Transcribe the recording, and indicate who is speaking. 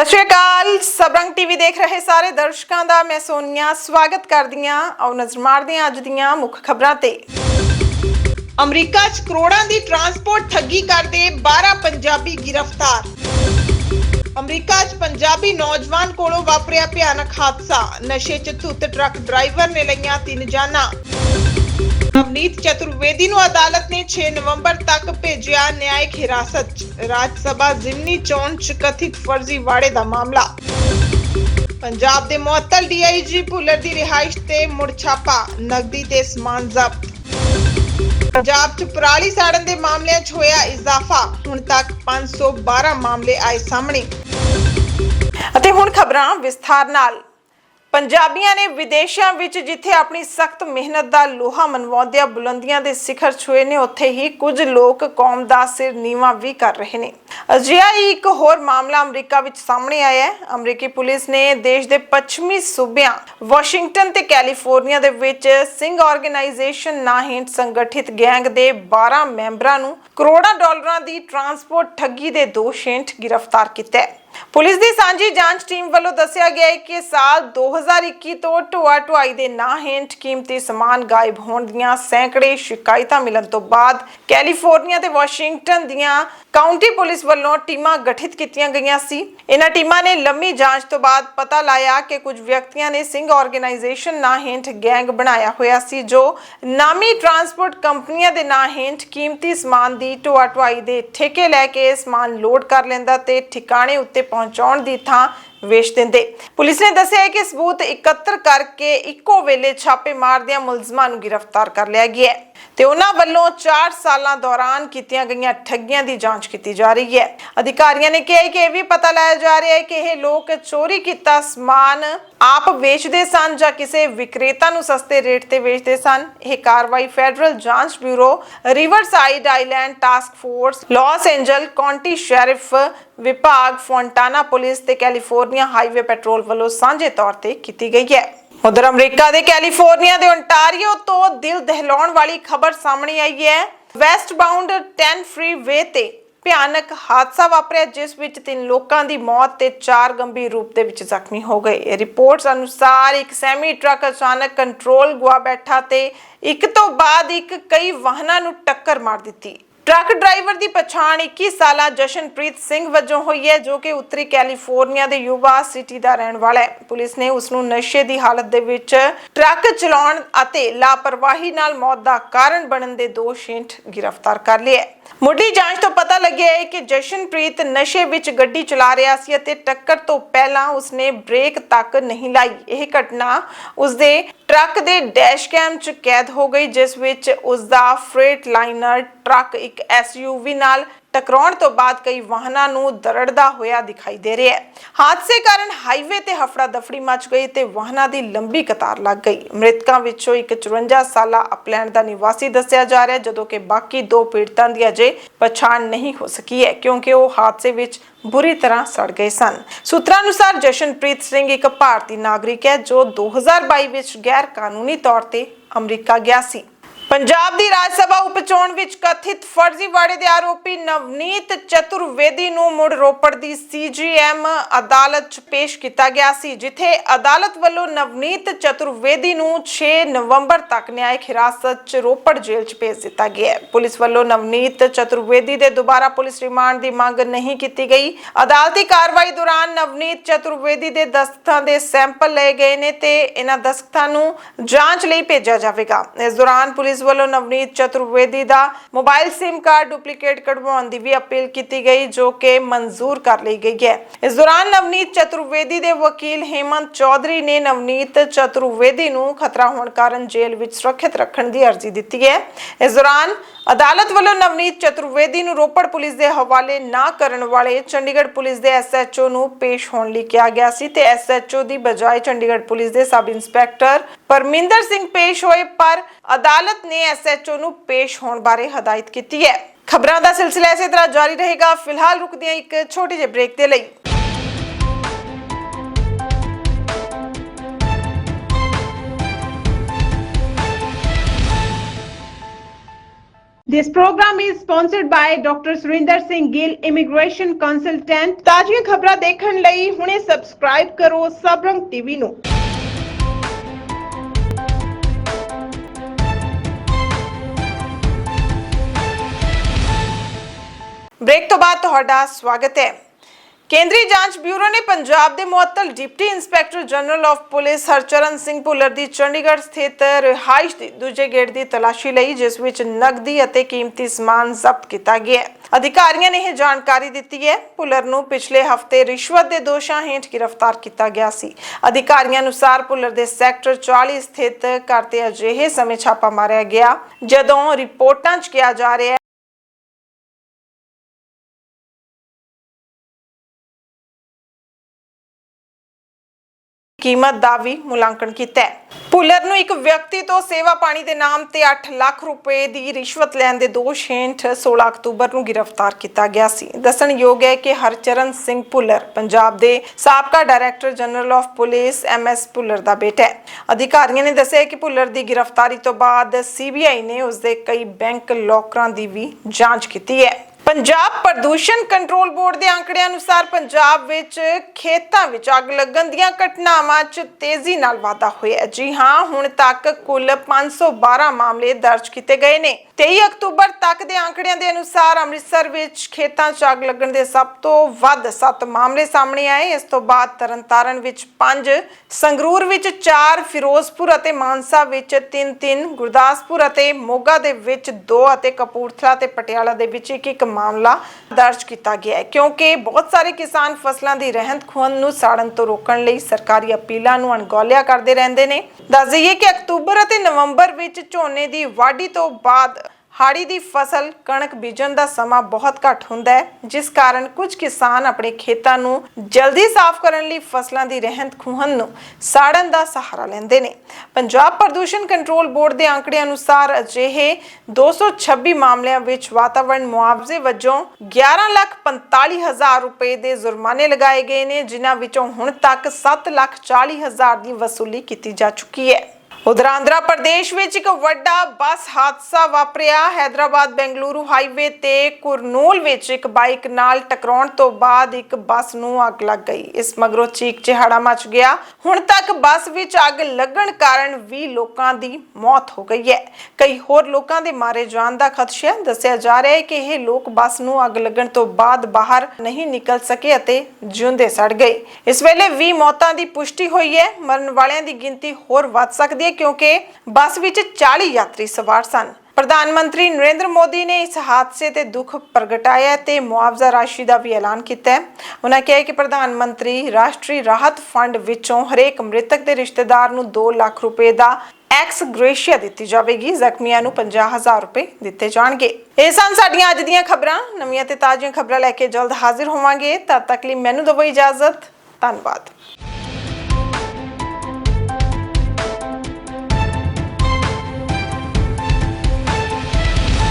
Speaker 1: ਸਤਿ ਸ਼੍ਰੀ ਅਕਾਲ। ਸਬਰੰਗ ਟੀਵੀ ਦੇਖ ਰਹੇ ਸਾਰੇ ਦਰਸ਼ਕਾਂ ਦਾ ਮੈਂ ਸੋਨੀਆ। ਸਵਾਗਤ ਕਰਦੀ ਹਾਂ ਆਓ ਨਜ਼ਰ ਮਾਰਦੇ ਹਾਂ ਅੱਜ ਦੀਆਂ ਮੁੱਖ ਖਬਰਾਂ ਤੇ। ਅਮਰੀਕਾ 'ਚ ਕਰੋੜਾਂ ਦੀ ਟਰਾਂਸਪੋਰਟ ਠੱਗੀ ਕਰਦੇ 12 ਪੰਜਾਬੀ ਗ੍ਰਿਫਤਾਰ। ਅਮਰੀਕਾ 'ਚ ਪੰਜਾਬੀ ਨੌਜਵਾਨ ਕੋਲੋਂ ਵਾਪਰਿਆ ਭਿਆਨਕ ਹਾਦਸਾ। ਨਸ਼ੇ 'ਚ ਧੁੱਤ ਟਰੱਕ ਡਰਾਈਵਰ ਨੇ ਲਈਆਂ ਤਿੰਨ ਜਾਨਾਂ। ਨਵਨੀਤ ਚਤੁਰਵੇਦੀ ਨੂੰ ਅਦਾਲਤ ਨੇ 6 ਨਵੰਬਰ ਤੱਕ ਭੇਜਿਆ ਨਿਆਇਕ ਹਿਰਾਸਤ 'ਚ। ਰਾਜ ਸਭਾ ਜ਼ਿਮਨੀ ਚੋਣ 'ਚ ਕਥਿਤ ਫਰਜ਼ੀਵਾੜੇ ਦਾ ਮਾਮਲਾ। ਪੰਜਾਬ ਦੇ ਮੁਅੱਤਲ ਡੀਆਈਜੀ ਭੁੱਲਰ ਦੀ ਰਿਹਾਇਸ਼ ਤੇ ਮੁੜ ਛਾਪਾ ਨਗਦੀ ਤੇ ਸਮਾਨ ਜ਼ਬਤ। ਪੰਜਾਬ 'ਚ ਪਰਾਲੀ ਸਾੜਨ ਦੇ ਮਾਮਲਿਆਂ 'ਚ ਹੋਇਆ ਇਜ਼ਾਫਾ, ਹੁਣ ਤੱਕ 512 ਮਾਮਲੇ ਆਏ ਸਾਹਮਣੇ। ਅਤੇ ਹੁਣ ਖਬਰਾਂ ਵਿਸਥਾਰ ਨਾਲ। ਪੰਜਾਬੀਆਂ ਨੇ ਵਿਦੇਸ਼ਾਂ ਵਿੱਚ ਜਿੱਥੇ ਆਪਣੀ ਸਖਤ ਮਿਹਨਤ ਦਾ ਲੋਹਾ ਮਨਵਾਉਂਦਿਆਂ ਬੁਲੰਦੀਆਂ ਦੇ ਸਿਖਰ ਛੁਏ ਨੇ, ਉੱਥੇ ਹੀ ਕੁਝ ਲੋਕ ਕੌਮ ਦਾ ਸਿਰ ਨੀਵਾ ਵੀ ਕਰ ਰਹੇ ਨੇ। ਅਜਿਹਾ ਹੀ ਇੱਕ ਹੋਰ ਮਾਮਲਾ ਅਮਰੀਕਾ ਵਿੱਚ ਸਾਹਮਣੇ ਆਇਆ ਹੈ। ਅਮਰੀਕੀ ਪੁਲਿਸ ਨੇ ਦੇਸ਼ ਦੇ ਪੱਛਮੀ ਸੂਬਿਆਂ, ਵਾਸ਼ਿੰਗਟਨ ਤੇ ਕੈਲੀਫੋਰਨੀਆ ਦੇ ਵਿੱਚ ਸਿੰਘ ਆਰਗੇਨਾਈਜੇਸ਼ਨ ਨਾਂ ਹੇਠ ਸੰਗਠਿਤ ਗੈਂਗ ਦੇ 12 ਮੈਂਬਰਾਂ ਨੂੰ ਕਰੋੜਾਂ ਡਾਲਰਾਂ ਦੀ ਟਰਾਂਸਪੋਰਟ ਠੱਗੀ ਦੇ ਦੋਸ਼ ਹੇਠ ਗ੍ਰਿਫਤਾਰ ਕੀਤਾ ਹੈ। ਪੁਲਿਸ ਦੀ ਸਾਂਝੀ ਜਾਂਚ ਟੀਮ ਵੱਲੋਂ ਦੱਸਿਆ ਗਿਆ ਹੈ ਕਿ ਸਾਲ 2021 ਤੋਂ ਢੋਆ ਢੁਆਈ ਦੇ ਨਾਂ ਹੇਠ ਕੀਮਤੀ ਸਮਾਨ ਗਾਇਬ ਹੋਣ ਦੀਆਂ ਸੈਂਕੜੇ ਸ਼ਿਕਾਇਤਾਂ ਮਿਲਣ ਤੋਂ ਬਾਅਦ ਕੈਲੀਫੋਰਨੀਆ ਤੇ ਵਾਸ਼ਿੰਗਟਨ ਦੀਆਂ ਕਾਉਂਟੀ ਪੁਲਿਸ ਵੱਲੋਂ ਟੀਮਾਂ ਗਠਿਤ ਕੀਤੀਆਂ ਗਈਆਂ ਸੀ। ਇਹਨਾਂ ਟੀਮਾਂ ਨੇ ਲੰਮੀ ਜਾਂਚ ਤੋਂ ਬਾਅਦ ਪਤਾ ਲਾਇਆ ਕਿ ਕੁਝ ਵਿਅਕਤੀਆਂ ਨੇ ਸਿੰਘ ਆਰਗੇਨਾਈਜੇਸ਼ਨ ਨਾਂ ਹੇਠ ਗੈਂਗ ਬਣਾਇਆ ਹੋਇਆ ਸੀ, ਜੋ ਨਾਮੀ ਟਰਾਂਸਪੋਰਟ ਕੰਪਨੀਆਂ ਦੇ ਨਾਂ ਹੇਠ ਕੀਮਤੀ ਸਮਾਨ ਦੀ ਢੋਆ ਢੁਆਈ ਦੇ ਠੇਕੇ ਲੈ ਕੇ ਸਮਾਨ ਲੋਡ ਕਰ ਲੈਂਦਾ ਤੇ ਠਿਕਾਣੇ ਉੱਤੇ ਪਹੁੰਚਾਉਣ ਦੀ ਥਾਂ ਵੇਚ ਦਿੰਦੇ। ਪੁਲਿਸ ਨੇ ਦੱਸਿਆ ਹੈ ਕਿ ਸਬੂਤ ਇਕੱਤਰ ਕਰਕੇ ਇੱਕੋ ਵੇਲੇ ਛਾਪੇ ਮਾਰਦਿਆਂ ਮੁਲਜ਼ਮਾਂ ਨੂੰ ਗ੍ਰਿਫਤਾਰ ਕਰ ਲਿਆ ਗਿਆ ਹੈ। ਤੇ ਉਹਨਾਂ ਵੱਲੋਂ 4 ਸਾਲਾਂ ਦੌਰਾਨ ਕੀਤੀਆਂ ਗਈਆਂ ਠੱਗੀਆਂ ਦੀ ਜਾਂਚ ਕੀਤੀ ਜਾ ਰਹੀ ਹੈ। ਅਧਿਕਾਰੀਆਂ ਨੇ ਕਿਹਾ ਕਿ ਇਹ ਵੀ ਪਤਾ ਲਾਇਆ ਜਾ ਰਿਹਾ ਹੈ ਕਿ ਇਹ ਲੋਕ ਚੋਰੀ ਕੀਤਾ ਸਮਾਨ ਆਪ ਵੇਚਦੇ ਸਨ ਜਾਂ ਕਿਸੇ ਵਿਕਰੇਤਾ ਨੂੰ ਸਸਤੇ ਰੇਟ ਤੇ ਵੇਚਦੇ ਸਨ। ਇਹ ਕਾਰਵਾਈ ਫੈਡਰਲ ਜਾਂਚ bureau riverside island task force, Los Angeles county sheriff ਵਿਭਾਗ, ਫੌਂਟਾਨਾ ਪੁਲਿਸ ਤੇ ਕੈਲੀਫੋਰਨੀਆ ਹਾਈਵੇ ਪੈਟਰੋਲ ਵੱਲੋਂ ਸਾਂਝੇ ਤੌਰ ਤੇ ਕੀਤੀ ਗਈ ਹੈ। ਉਧਰ ਅਮਰੀਕਾ ਦੇ ਕੈਲੀਫੋਰਨੀਆ ਦੇ ਓਨਟਾਰੀਓ ਤੋਂ ਦਿਲ ਦਹਿਲਾਉਣ ਵਾਲੀ ਖਬਰ ਸਾਹਮਣੇ ਆਈ ਹੈ। ਵੈਸਟ ਬਾਉਂਡ 10 ਫ੍ਰੀ ਵੇ ਤੇ ਭਿਆਨਕ ਹਾਦਸਾ ਵਾਪਰਿਆ, ਜਿਸ ਵਿੱਚ ਤਿੰਨ ਲੋਕਾਂ ਦੀ ਮੌਤ ਤੇ ਚਾਰ ਗੰਭੀਰ ਰੂਪ ਦੇ ਵਿੱਚ ਜ਼ਖਮੀ ਹੋ ਗਏ। ਇਹ ਰਿਪੋਰਟਸ ਅਨੁਸਾਰ ਇੱਕ ਸੈਮੀ ਟਰੱਕ ਅਚਾਨਕ ਕੰਟਰੋਲ ਗੁਆ ਬੈਠਾ ਤੇ ਇੱਕ ਤੋਂ ਬਾਅਦ ਇੱਕ ਕਈ ਵਾਹਨਾਂ ਨੂੰ ਟੱਕਰ ਮਾਰ ਦਿੱਤੀ। ਟਰੱਕ ਡਰਾਈਵਰ ਦੀ ਪਛਾਣ 21 ਸਾਲਾ ਜਸ਼ਨਪ੍ਰੀਤ ਸਿੰਘ ਵਜੋਂ ਹੋਈ ਹੈ, ਜੋ ਕਿ ਉੱਤਰੀ ਕੈਲੀਫੋਰਨੀਆ ਦੇ ਯੂਵਾ ਸਿਟੀ ਦਾ ਰਹਿਣ ਵਾਲਾ ਹੈ। ਪੁਲਿਸ ਨੇ ਉਸ ਨੂੰ ਨਸ਼ੇ ਦੀ ਹਾਲਤ ਦੇ ਵਿੱਚ ਟਰੱਕ ਚਲਾਉਣ ਅਤੇ ਲਾਪਰਵਾਹੀ ਨਾਲ ਮੌਤ ਦਾ ਕਾਰਨ ਬਣਨ ਦੇ ਦੋਸ਼ ਹੇਠ ਗ੍ਰਿਫਤਾਰ ਕਰ ਲਿਆ ਹੈ। ਮੁੱਢਲੀ ਜਾਂਚ ਤੋਂ ਪਤਾ ਲੱਗਿਆ ਹੈ ਕਿ ਜਸ਼ਨਪ੍ਰੀਤ ਨਸ਼ੇ ਵਿੱਚ ਗੱਡੀ ਚਲਾ ਰਿਹਾ ਸੀ ਅਤੇ ਟੱਕਰ ਤੋਂ ਪਹਿਲਾਂ ਉਸਨੇ ਬ੍ਰੇਕ ਤੱਕ ਨਹੀਂ ਲਾਈ। ਇਹ ਘਟਨਾ ਉਸਦੇ ਟਰੱਕ ਦੇ ਡੈਸ਼ ਕੈਮ 'ਚ ਕੈਦ ਹੋ ਗਈ, ਜਿਸ ਵਿੱਚ ਉਸਦਾ ਫਰੇਟ ਲਾਈਨਰ ਟਰੱਕ ਇੱਕ ਐਸਯੂਵੀ ਨਾਲ ਟਕਰਾਉਣ ਤੋਂ ਬਾਅਦ ਕਈ ਵਾਹਨਾਂ ਨੂੰ ਦਰੜਦਾ ਹੋਇਆ ਦਿਖਾਈ ਦੇ ਰਿਹਾ ਹੈ। ਹਾਦਸੇ ਕਾਰਨ ਹਾਈਵੇ ਤੇ ਹਫੜਾ ਦਫੜੀ ਮਚ ਗਈ ਤੇ ਵਾਹਨਾਂ ਦੀ ਲੰਬੀ ਕਤਾਰ ਲੱਗ ਗਈ। ਮ੍ਰਿਤਕਾਂ ਵਿੱਚੋਂ ਇੱਕ 54 ਸਾਲਾ ਅਪਲੈਂਡ ਦਾ ਨਿਵਾਸੀ ਦੱਸਿਆ ਜਾ ਰਿਹਾ ਜਦੋਂ ਕਿ ਬਾਕੀ ਦੋ ਪੀੜਤਾਂ ਦੀ ਅਜੇ ਪਛਾਣ ਨਹੀਂ ਹੋ ਸਕੀ ਹੈ, ਕਿਉਂਕਿ ਉਹ ਹਾਦਸੇ ਵਿੱਚ ਬੁਰੀ ਤਰ੍ਹਾਂ ਸੜ ਗਏ ਸਨ। ਸੂਤਰਾਂ ਅਨੁਸਾਰ ਜਸ਼ਨਪ੍ਰੀਤ ਸਿੰਘ ਇੱਕ ਭਾਰਤੀ ਨਾਗਰਿਕ ਹੈ, ਜੋ 2022 ਵਿੱਚ ਗੈਰ ਕਾਨੂੰਨੀ ਤੌਰ ਤੇ ਅਮਰੀਕਾ ਗਿਆ ਸੀ। ਪੰਜਾਬ ਦੀ ਰਾਜ ਸਭਾ ਉਪਚੋਣ ਵਿੱਚ ਕਥਿਤ ਫਰਜ਼ੀਵਾੜੇ ਦੇ ਆਰੋਪੀ ਨਵਨੀਤ ਚਤੁਰਵੇਦੀ ਨੂੰ ਮੁੜ ਰੋਪੜ ਦੀ ਸੀਜੀਐਮ ਅਦਾਲਤ 'ਚ ਪੇਸ਼ ਕੀਤਾ ਗਿਆ ਸੀ, ਜਿੱਥੇ ਅਦਾਲਤ ਵੱਲੋਂ ਨਵਨੀਤ ਚਤੁਰਵੇਦੀ ਨੂੰ 6 ਨਵੰਬਰ ਤੱਕ ਨਿਆਇਕ ਹਿਰਾਸਤ 'ਚ ਰੋਪੜ ਜੇਲ੍ਹ 'ਚ ਭੇਜ ਦਿੱਤਾ ਗਿਆ ਹੈ। ਪੁਲਿਸ ਵੱਲੋਂ ਨਵਨੀਤ ਚਤੁਰਵੇਦੀ ਦੇ ਦੁਬਾਰਾ ਪੁਲਿਸ ਰਿਮਾਂਡ ਦੀ ਮੰਗ ਨਹੀਂ ਕੀਤੀ ਗਈ। ਅਦਾਲਤੀ ਕਾਰਵਾਈ ਦੌਰਾਨ ਨਵਨੀਤ ਚਤੁਰਵੇਦੀ ਦੇ ਦਸਤਾਂ ਦੇ ਸੈਂਪਲ ਲਏ ਗਏ ਨੇ ਤੇ ਇਹਨਾਂ ਦਸਤਾਂ ਨੂੰ ਜਾਂਚ ਲਈ ਭੇਜਿਆ ਜਾਵੇਗਾ। ਇਸ ਦੌਰਾਨ ਪੁਲਿਸ ਵੱਲੋਂ ਨਵਨੀਤ ਚਤੁਰਵੇਦੀ ਦਾ ਮੋਬਾਈਲ ਸਿਮ ਕਾਰਡ ਡੁਪਲੀਕੇਟ ਕਢਵਾਉਣ ਦੀ ਵੀ ਅਪੀਲ ਕੀਤੀ ਗਈ, ਜੋ ਕਿ ਮਨਜ਼ੂਰ ਕਰ ਲਈ ਗਈ ਹੈ। ਇਸ ਦੌਰਾਨ ਨਵਨੀਤ ਚਤੁਰਵੇਦੀ ਦੇ ਵਕੀਲ ਹੇਮੰਤ ਚੌਧਰੀ ਨੇ ਨਵਨੀਤ ਚਤੁਰਵੇਦੀ ਨੂੰ ਖਤਰਾ ਹੋਣ ਕਾਰਨ ਜੇਲ੍ਹ ਵਿੱਚ ਸੁਰੱਖਿਅਤ ਰੱਖਣ ਦੀ ਅਰਜ਼ੀ ਦਿੱਤੀ ਹੈ। ਇਸ ਦੌਰਾਨ ਅਦਾਲਤ ਵੱਲੋਂ ਨਵਨੀਤ ਚਤੁਰਵੇਦੀ ਨੂੰ ਰੋਪੜ ਪੁਲਿਸ ਦੇ ਹਵਾਲੇ ਨਾ ਕਰਨ ਵਾਲੇ ਚੰਡੀਗੜ੍ਹ ਪੁਲਿਸ ਦੇ ਐਸਐਚਓ ਨੂੰ ਪੇਸ਼ ਹੋਣ ਲਈ ਕਿਹਾ ਗਿਆ ਸੀ ਤੇ ਐਸਐਚਓ ਦੀ ਬਜਾਏ ਚੰਡੀਗੜ੍ਹ ਪੁਲਿਸ ਦੇ ਸਬ ਇੰਸਪੈਕਟਰ ਪਰਮਿੰਦਰ ਸਿੰਘ ਪੇਸ਼ ਹੋਏ, ਪਰ ਅਦਾਲਤ ਨੇ ਐਸਐਚਓ ਨੂੰ ਪੇਸ਼ ਹੋਣ ਬਾਰੇ ਹਦਾਇਤ ਕੀਤੀ ਹੈ। ਖਬਰਾਂ ਦਾ ਸਿਲਸਿਲਾ ਇਸੇ ਤਰ੍ਹਾਂ ਜਾਰੀ ਰਹੇਗਾ। ਫਿਲਹਾਲ ਰੁਕਦੇ ਹਾਂ ਇੱਕ ਛੋਟੀ ਜਿਹੀ ਬ੍ਰੇਕ ਦੇ ਲਈ। This program is sponsored by Dr. Surinder Singh Gill Immigration Consultant ਤਾਜ਼ੀਆਂ ਖਬਰਾਂ ਦੇਖਣ ਲਈ ਹੁਣੇ ਸਬਸਕ੍ਰਾਈਬ ਕਰੋ ਸਬਰੰਗ ਟੀਵੀ ਨੂੰ। ਬ੍ਰੇਕ ਤੋਂ ਬਾਅਦ ਤੁਹਾਡਾ ਸਵਾਗਤ ਹੈ। ਕੇਂਦਰੀ ਜਾਂਚ ਬਿਊਰੋ ਨੇ ਪੰਜਾਬ ਦੇ ਮੁਅੱਤਲ deputy inspector general of police Harcharan Singh Bhullar ਦੀ ਚੰਡੀਗੜ੍ਹ ਸਥਿਤ ਰਿਹਾਇਸ਼ ਦੀ ਦੂਜੇ ਗੇਟ ਦੀ ਤਲਾਸ਼ੀ ਲਈ, ਜਿਸ ਵਿੱਚ ਨਕਦੀ ਅਤੇ ਕੀਮਤੀ ਸਮਾਨ ਜ਼ਬਤ ਕੀਤਾ ਗਿਆ ਹੈ। ਅਧਿਕਾਰੀਆਂ ਨੇ ਇਹ ਜਾਣਕਾਰੀ ਦਿੱਤੀ ਹੈ। ਭੁੱਲਰ ਨੂੰ ਪਿਛਲੇ ਹਫ਼ਤੇ ਰਿਸ਼ਵਤ ਦੇ ਦੋਸ਼ਾਂ ਹੇਠ ਗ੍ਰਿਫਤਾਰ ਕੀਤਾ ਗਿਆ ਸੀ। ਅਧਿਕਾਰੀਆਂ ਅਨੁਸਾਰ ਭੁੱਲਰ ਦੇ ਸੈਕਟਰ 40 ਸਥਿਤ ਘਰ ਤੇ ਅਜਿਹੇ ਸਮੇਂ ਛਾਪਾ ਮਾਰਿਆ ਗਿਆ, ਜਦੋਂ ਰਿਪੋਰਟਾਂ 'ਚ ਕਿਹਾ ਜਾ ਰਿਹਾ ਕੀਮਤ ਦਾ ਵੀ ਮੁਲਾਂਕਣ ਕੀਤਾ ਹੈ। ਪੁਲਰ ਨੂੰ ਇੱਕ ਵਿਅਕਤੀ ਤੋਂ ਸੇਵਾ ਪਾਣੀ ਦੇ ਨਾਮ ਤੇ 8 ਲੱਖ ਰੁਪਏ ਦੀ ਰਿਸ਼ਵਤ ਲੈਣ ਦੇ ਦੋਸ਼ ਹੇਠ 16 ਅਕਤੂਬਰ ਨੂੰ ਗ੍ਰਿਫਤਾਰ ਕੀਤਾ ਗਿਆ ਸੀ। ਦੱਸਣਯੋਗ ਹੈ ਕਿ ਹਰਚਰਨ ਸਿੰਘ ਪੁਲਰ ਪੰਜਾਬ ਦੇ ਸਾਬਕਾ director general of police M S Bhullar ਦਾ ਬੇਟਾ ਹੈ। ਅਧਿਕਾਰੀਆਂ ਨੇ ਦੱਸਿਆ ਕਿ ਪੁਲਰ ਦੀ ਗ੍ਰਿਫਤਾਰੀ ਤੋਂ ਬਾਅਦ ਸੀਬੀਆਈ ਨੇ ਉਸ ਦੇ ਕਈ ਬੈਂਕ ਲੋਕਰਾਂ ਦੀ ਵੀ ਜਾਂਚ ਕੀਤੀ ਹੈ। ਪੰਜਾਬ ਪ੍ਰਦੂਸ਼ਣ ਕੰਟਰੋਲ ਬੋਰਡ ਦੇ ਅੰਕੜਿਆਂ ਅਨੁਸਾਰ ਪੰਜਾਬ ਵਿੱਚ ਖੇਤਾਂ ਵਿੱਚ ਅੱਗ ਲੱਗਣ ਦੀਆਂ ਘਟਨਾਵਾਂ 'ਚ ਤੇਜ਼ੀ ਨਾਲ ਵਾਧਾ ਹੋਇਆ ਜੀ ਹਾਂ, ਹੁਣ ਤੱਕ ਕੁੱਲ 512 ਮਾਮਲੇ ਦਰਜ ਕੀਤੇ ਗਏ ਨੇ। 23 ਅਕਤੂਬਰ ਤੱਕ ਦੇ ਅੰਕੜਿਆਂ ਦੇ ਅਨੁਸਾਰ ਅੰਮ੍ਰਿਤਸਰ ਵਿੱਚ ਖੇਤਾਂ 'ਚ ਅੱਗ ਲੱਗਣ ਦੇ ਸਭ ਤੋਂ ਵੱਧ 7 ਮਾਮਲੇ ਸਾਹਮਣੇ ਆਏ। ਇਸ ਤੋਂ ਬਾਅਦ ਤਰਨਤਾਰਨ ਵਿੱਚ 5 ਸੰਗਰੂਰ ਵਿੱਚ 4 ਫਿਰੋਜ਼ਪੁਰ ਅਤੇ ਮਾਨਸਾ ਵਿੱਚ 3-3 ਗੁਰਦਾਸਪੁਰ ਅਤੇ ਮੋਗਾ ਦੇ ਵਿੱਚ 2 ਅਤੇ ਕਪੂਰਥਲਾ ਤੇ ਪਟਿਆਲਾ ਦੇ ਵਿੱਚ ਇੱਕ ਇੱਕ ਮਾਮਲਾ ਦਰਜ ਕੀਤਾ ਗਿਆ ਹੈ, ਕਿਉਂਕਿ ਬਹੁਤ ਸਾਰੇ ਕਿਸਾਨ ਫਸਲਾਂ ਦੀ ਰਹਿੰਦ ਖੂਹੰਦ ਨੂੰ ਸਾੜਨ ਤੋਂ ਰੋਕਣ ਲਈ ਸਰਕਾਰੀ ਅਪੀਲਾਂ ਨੂੰ ਅਣਗੌਲਿਆ ਕਰਦੇ ਰਹਿੰਦੇ ਨੇ। ਦੱਸ ਦਈਏ ਕਿ ਅਕਤੂਬਰ ਅਤੇ ਨਵੰਬਰ ਵਿੱਚ ਝੋਨੇ ਦੀ ਵਾਢੀ ਤੋਂ ਬਾਅਦ ਹਾੜੀ ਦੀ ਫਸਲ ਕਣਕ ਬੀਜਣ ਦਾ ਸਮਾਂ ਬਹੁਤ ਘੱਟ ਹੁੰਦਾ ਹੈ ਜਿਸ ਕਾਰਨ ਕੁਝ ਕਿਸਾਨ ਆਪਣੇ ਖੇਤਾਂ ਨੂੰ ਜਲਦੀ ਸਾਫ਼ ਕਰਨ ਲਈ ਫਸਲਾਂ ਦੀ ਰਹਿੰਦ ਖੂਹਣ ਨੂੰ ਸਾੜਨ ਦਾ ਸਹਾਰਾ ਲੈਂਦੇ ਨੇ। ਪੰਜਾਬ ਪ੍ਰਦੂਸ਼ਣ ਕੰਟਰੋਲ ਬੋਰਡ ਦੇ ਅੰਕੜੇ ਅਨੁਸਾਰ ਅਜਿਹੇ 226 ਮਾਮਲਿਆਂ ਵਿੱਚ ਵਾਤਾਵਰਣ ਮੁਆਵਜ਼ੇ ਵਜੋਂ 11,45,000 ਰੁਪਏ ਦੇ ਜੁਰਮਾਨੇ ਲਗਾਏ ਗਏ ਨੇ ਜਿਨ੍ਹਾਂ ਵਿੱਚੋਂ ਹੁਣ ਤੱਕ 7,40,000 ਦੀ ਵਸੂਲੀ ਕੀਤੀ ਜਾ ਚੁੱਕੀ ਹੈ। ਉਧਰ ਆਂਧਰਾ ਪ੍ਰਦੇਸ਼ ਵਿੱਚ ਇੱਕ ਵੱਡਾ ਬੱਸ ਹਾਦਸਾ ਵਾਪਰਿਆ। ਹైదరాబాద్ ਬੈਂਗਲੁਰੂ ਹਾਈਵੇ ਤੇ ਕੁਰਨੂਲ ਵਿੱਚ ਇੱਕ ਬਾਈਕ ਨਾਲ ਟਕਰਾਉਣ ਤੋਂ ਬਾਅਦ ਇੱਕ ਬੱਸ ਨੂੰ ਅੱਗ ਲੱਗ ਗਈ। ਇਸ ਮਗਰੋਂ ਚੀਕ ਚਿਹਾੜਾ ਮਚ ਗਿਆ। ਹੁਣ ਤੱਕ ਬੱਸ ਵਿੱਚ ਅੱਗ ਲੱਗਣ ਕਾਰਨ 20 ਲੋਕਾਂ ਦੀ ਮੌਤ ਹੋ ਗਈ ਹੈ। ਕਈ ਹੋਰ ਲੋਕਾਂ ਦੇ ਮਾਰੇ ਜਾਣ ਦਾ ਖਦਸ਼ਾ ਦੱਸਿਆ ਜਾ ਰਿਹਾ ਹੈ ਕਿ ਇਹ ਲੋਕ ਬੱਸ ਨੂੰ ਅੱਗ ਲੱਗਣ ਤੋਂ ਬਾਅਦ ਬਾਹਰ ਨਹੀਂ ਨਿਕਲ ਸਕੇ ਅਤੇ ਜਿਉਂਦੇ ਸੜ ਗਏ। ਇਸ ਵੇਲੇ 20 ਮੌਤਾਂ ਦੀ ਪੁਸ਼ਟੀ ਹੋਈ ਹੈ। ਮਰਨ ਵਾਲਿਆਂ ਦੀ ਗਿਣਤੀ ਹੋਰ ਵੱਧ ਸਕਦੀ ਹੈ। ਕਿਉਂਕਿ ਬੱਸ ਵਿੱਚ 40 ਯਾਤਰੀ ਸਵਾਰ ਸਨ। ਪ੍ਰਧਾਨ ਮੰਤਰੀ ਨਰਿੰਦਰ ਮੋਦੀ ਨੇ ਇਸ ਹਾਦਸੇ ਤੇ ਦੁੱਖ ਪ੍ਰਗਟਾਇਆ ਤੇ ਮੁਆਵਜ਼ਾ ਰਾਸ਼ੀ ਦਾ ਵੀ ਐਲਾਨ ਕੀਤਾ ਹੈ। ਉਹਨਾਂ ਕਿਹਾ ਕਿ ਪ੍ਰਧਾਨ ਮੰਤਰੀ ਰਾਸ਼ਟਰੀ ਰਾਹਤ ਫੰਡ ਵਿੱਚੋਂ ਹਰੇਕ ਮ੍ਰਿਤਕ ਦੇ ਰਿਸ਼ਤੇਦਾਰ ਨੂੰ 2 ਲੱਖ ਰੁਪਏ ਦਾ ਐਕਸ ਗ੍ਰੇਸ਼ੀਆ ਦਿੱਤੀ ਜਾਵੇਗੀ। ਜ਼ਖਮੀਆਂ ਨੂੰ 50000 ਰੁਪਏ ਦਿੱਤੇ ਜਾਣਗੇ। ਇਹ ਸਨ ਸਾਡੀਆਂ ਅੱਜ ਦੀਆਂ ਖਬਰਾਂ। ਨਵੀਆਂ ਤੇ ਤਾਜ਼ੀਆਂ ਖਬਰਾਂ ਲੈ ਕੇ ਜਲਦ ਹਾਜ਼ਰ ਹੋਵਾਂਗੇ। ਤਦ ਤੱਕ ਲਈ ਮੈਨੂੰ ਦਿਓ ਇਜਾਜ਼ਤ। ਧੰਨਵਾਦ।